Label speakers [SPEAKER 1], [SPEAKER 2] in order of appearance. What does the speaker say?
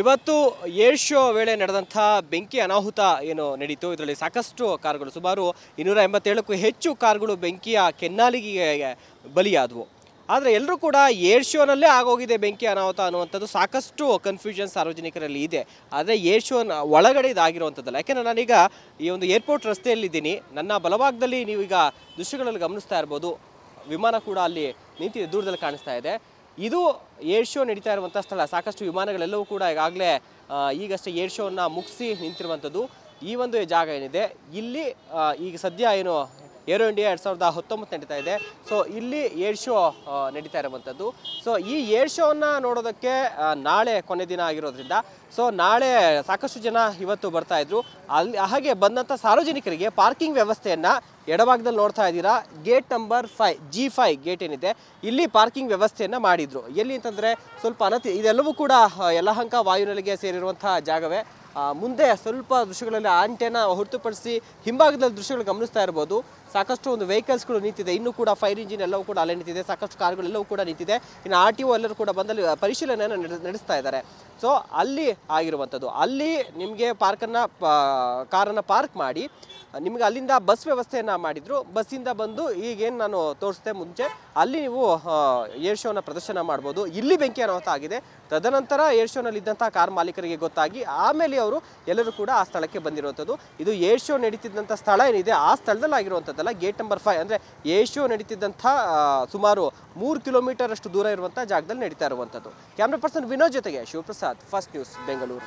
[SPEAKER 1] ಇವತ್ತು air show ವೇಳೆ ನಡೆದಂಥ ಬೆಂಕಿ ಅನಾಹುತ ಏನು ನಡೀತು. ಇದರಲ್ಲಿ ಸಾಕಷ್ಟು ಕಾರುಗಳು, ಸುಮಾರು ಇನ್ನೂರ ಎಂಬತ್ತೇಳಕ್ಕೂ ಹೆಚ್ಚು ಕಾರುಗಳು ಬೆಂಕಿಯ ಕೆನ್ನಾಲಿಗೆ ಬಲಿಯಾದವು. ಆದರೆ ಎಲ್ಲರೂ ಕೂಡ ಏರ್ ಶೋನಲ್ಲೇ ಆಗೋಗಿದೆ ಬೆಂಕಿ ಅನಾಹುತ ಅನ್ನುವಂಥದ್ದು ಸಾಕಷ್ಟು ಕನ್ಫ್ಯೂಷನ್ ಸಾರ್ವಜನಿಕರಲ್ಲಿ ಇದೆ. ಆದರೆ ಏರ್ ಶೋನ ಒಳಗಡೆ ಇದಾಗಿರುವಂಥದ್ದಲ್ಲ. ಯಾಕೆಂದರೆ ನಾನೀಗ ಈ ಒಂದು ಏರ್ಪೋರ್ಟ್ ರಸ್ತೆಯಲ್ಲಿದ್ದೀನಿ. ನನ್ನ ಬಲಭಾಗದಲ್ಲಿ ನೀವೀಗ ದೃಶ್ಯಗಳಲ್ಲಿ ಗಮನಿಸ್ತಾ ಇರ್ಬೋದು. ವಿಮಾನ ಕೂಡ ಅಲ್ಲಿ ನಿಂತಿದೆ, ದೂರದಲ್ಲಿ ಕಾಣಿಸ್ತಾ ಇದೆ. ಇದು ಏರ್ ಶೋ ನಡೀತಾ ಇರುವಂಥ ಸ್ಥಳ. ಸಾಕಷ್ಟು ವಿಮಾನಗಳೆಲ್ಲವೂ ಕೂಡ ಈಗಾಗಲೇ ಈಗಷ್ಟೇ ಏರ್ ಶೋವನ್ನು ಮುಗಿಸಿ ನಿಂತಿರುವಂಥದ್ದು. ಈ ಒಂದು ಜಾಗ ಏನಿದೆ, ಇಲ್ಲಿ ಈಗ ಸದ್ಯ ಏನು ಏರೋ ಇಂಡಿಯಾ ಎರಡು ಸಾವಿರದ ಹತ್ತೊಂಬತ್ತು ನಡೀತಾ ಇದೆ. ಸೊ ಇಲ್ಲಿ ಏರ್ ಶೋ ನಡೀತಾ ಇರುವಂಥದ್ದು. ಸೊ ಈ ಏರ್ ಶೋವನ್ನು ನೋಡೋದಕ್ಕೆ ನಾಳೆ ಕೊನೆ ದಿನ ಆಗಿರೋದ್ರಿಂದ ಸೊ ನಾಳೆ ಸಾಕಷ್ಟು ಜನ ಇವತ್ತು ಬರ್ತಾ ಇದ್ರು. ಅಲ್ಲಿ, ಹಾಗೆ ಬಂದಂಥ ಸಾರ್ವಜನಿಕರಿಗೆ ಪಾರ್ಕಿಂಗ್ ವ್ಯವಸ್ಥೆಯನ್ನು ಎಡಭಾಗದಲ್ಲಿ ನೋಡ್ತಾ ಇದ್ದೀರಾ ಗೇಟ್ ನಂಬರ್ ಫೈ ಜಿ ಫೈ ಗೇಟ್ ಏನಿದೆ, ಇಲ್ಲಿ ಪಾರ್ಕಿಂಗ್ ವ್ಯವಸ್ಥೆಯನ್ನು ಮಾಡಿದ್ರು. ಎಲ್ಲಿ ಅಂತಂದರೆ ಸ್ವಲ್ಪ ಅನತಿ, ಇದೆಲ್ಲವೂ ಕೂಡ ಯಲಹಂಕ ವಾಯುನೆಲೆಗೆ ಸೇರಿರುವಂತಹ ಜಾಗವೇ. ಮುಂದೆ ಸ್ವಲ್ಪ ದೃಶ್ಯಗಳಲ್ಲಿ ಆಂಟೆನ ಹೊರತುಪಡಿಸಿ ಹಿಂಭಾಗದಲ್ಲಿ ದೃಶ್ಯಗಳು ಗಮನಿಸ್ತಾ ಇರ್ಬೋದು. ಸಾಕಷ್ಟು ಒಂದು ವೆಹಿಕಲ್ಸ್ಗಳು ನಿಂತಿದೆ. ಇನ್ನೂ ಕೂಡ ಫೈರ್ ಇಂಜಿನ್ ಎಲ್ಲವೂ ಕೂಡ ಅಲ್ಲೇ ನಿಂತಿದೆ. ಸಾಕಷ್ಟು ಕಾರ್ಗಳೆಲ್ಲವೂ ಕೂಡ ನಿಂತಿದೆ. ಇನ್ನು ಆರ್ ಟಿ ಒ ಎಲ್ಲರೂ ಕೂಡ ಬಂದಲ್ಲಿ ಪರಿಶೀಲನೆಯನ್ನು ನಡೆಸ್- ನಡೆಸ್ತಾ ಇದ್ದಾರೆ. ಸೊ ಅಲ್ಲಿ ಆಗಿರುವಂಥದ್ದು, ಅಲ್ಲಿ ನಿಮಗೆ ಪಾರ್ಕನ್ನು ಕಾರನ್ನು ಪಾರ್ಕ್ ಮಾಡಿ, ನಿಮಗೆ ಅಲ್ಲಿಂದ ಬಸ್ ವ್ಯವಸ್ಥೆಯನ್ನು ಮಾಡಿದ್ರು. ಬಸ್ಸಿಂದ ಬಂದು ಈಗೇನು ನಾನು ತೋರಿಸ್ದೆ ಮುಂಚೆ, ಅಲ್ಲಿ ನೀವು ಏರ್ ಶೋನ ಪ್ರದರ್ಶನ ಮಾಡ್ಬೋದು. ಇಲ್ಲಿ ಬೆಂಕಿ ಅನಾಹುತ ಆಗಿದೆ. ತದನಂತರ ಏರ್ ಶೋನಲ್ಲಿ ಇದ್ದಂಥ ಕಾರ್ ಮಾಲೀಕರಿಗೆ ಗೊತ್ತಾಗಿ, ಆಮೇಲೆ ಅವರು ಎಲ್ಲರೂ ಕೂಡ ಆ ಸ್ಥಳಕ್ಕೆ ಬಂದಿರುವಂಥದ್ದು. ಇದು ಏರ್ ಶೋ ನಡೀತಿದ್ದಂಥ ಸ್ಥಳ ಏನಿದೆ, ಆ ಸ್ಥಳದಲ್ಲಿ ಆಗಿರುವಂಥದ್ದಲ್ಲ, ಗೇಟ್ ನಂಬರ್ ಫೈವ್. ಅಂದರೆ ಏರ್ ಶೋ ನಡೀತಿದ್ದಂಥ ಸುಮಾರು ಮೂರು ಕಿಲೋಮೀಟರ್ ಅಷ್ಟು ದೂರ ಇರುವಂಥ ಜಾಗದಲ್ಲಿ ನಡೀತಾ ಇರುವಂಥದ್ದು. ಕ್ಯಾಮ್ರಾ ಪರ್ಸನ್ ವಿನೋದ್ ಜೊತೆಗೆ ಶಿವಪ್ರಸಾದ್, ಫಸ್ಟ್ ನ್ಯೂಸ್, ಬೆಂಗಳೂರು.